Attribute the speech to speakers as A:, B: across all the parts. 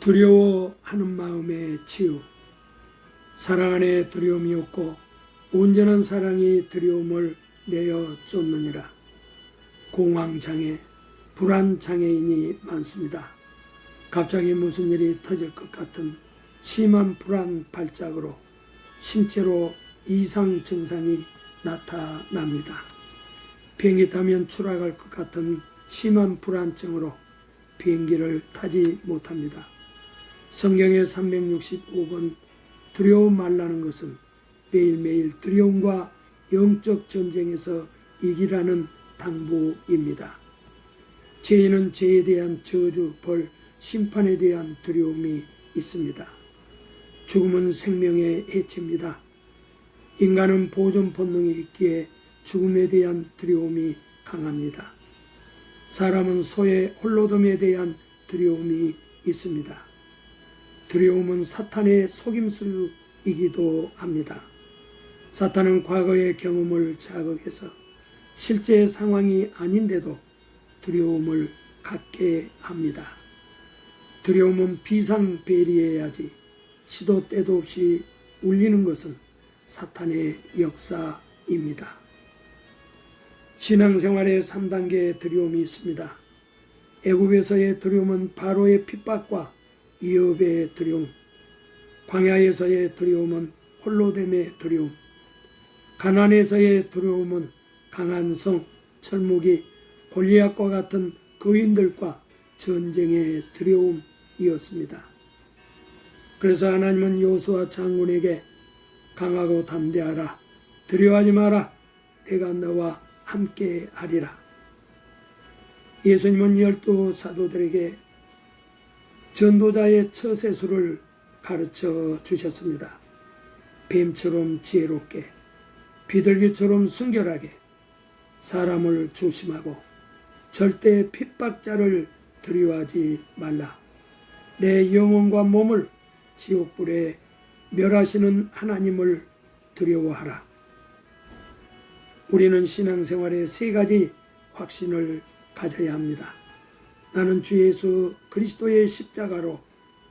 A: 두려워하는 마음의 치유. 사랑 안에 두려움이 없고 온전한 사랑이 두려움을 내어 쫓느니라. 공황장애, 불안장애인이 많습니다. 갑자기 무슨 일이 터질 것 같은 심한 불안 발작으로 신체로 이상 증상이 나타납니다. 비행기 타면 추락할 것 같은 심한 불안증으로 비행기를 타지 못합니다. 성경의 365번 두려움 말라는 것은 매일매일 두려움과 영적 전쟁에서 이기라는 당부입니다. 죄인은 죄에 대한 저주, 벌, 심판에 대한 두려움이 있습니다. 죽음은 생명의 해체입니다. 인간은 보존 본능이 있기에 죽음에 대한 두려움이 강합니다. 사람은 소의 홀로돔에 대한 두려움이 있습니다. 두려움은 사탄의 속임수이기도 합니다. 사탄은 과거의 경험을 자극해서 실제 상황이 아닌데도 두려움을 갖게 합니다. 두려움은 비상배리해야지 시도 때도 없이 울리는 것은 사탄의 역사입니다. 신앙생활의 3단계의 두려움이 있습니다. 애굽에서의 두려움은 바로의 핍박과 이업의 두려움, 광야에서의 두려움은 홀로됨의 두려움, 가난에서의 두려움은 강한 성, 철목이 골리앗과 같은 거인들과 전쟁의 두려움이었습니다. 그래서 하나님은 요수아 장군에게 강하고 담대하라, 두려워하지 마라, 내가 너와 함께 하리라. 예수님은 열두 사도들에게 전도자의 처세수를 가르쳐 주셨습니다. 뱀처럼 지혜롭게, 비둘기처럼 순결하게, 사람을 조심하고, 절대 핍박자를 두려워하지 말라. 내 영혼과 몸을 지옥불에 멸하시는 하나님을 두려워하라. 우리는 신앙생활에 세 가지 확신을 가져야 합니다. 나는 주 예수 그리스도의 십자가로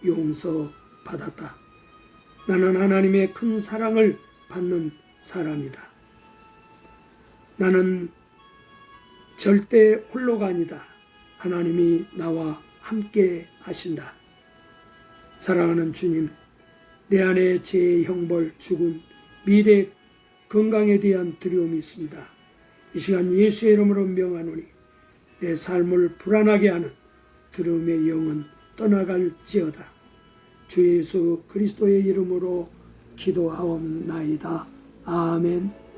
A: 용서받았다. 나는 하나님의 큰 사랑을 받는 사람이다. 나는 절대 홀로가 아니다. 하나님이 나와 함께 하신다. 사랑하는 주님, 내 안에 죄의 형벌, 죽음, 미래, 건강에 대한 두려움이 있습니다. 이 시간 예수의 이름으로 명하노니 내 삶을 불안하게 하는 두려움의 영은 떠나갈지어다. 주 예수 그리스도의 이름으로 기도하옵나이다. 아멘.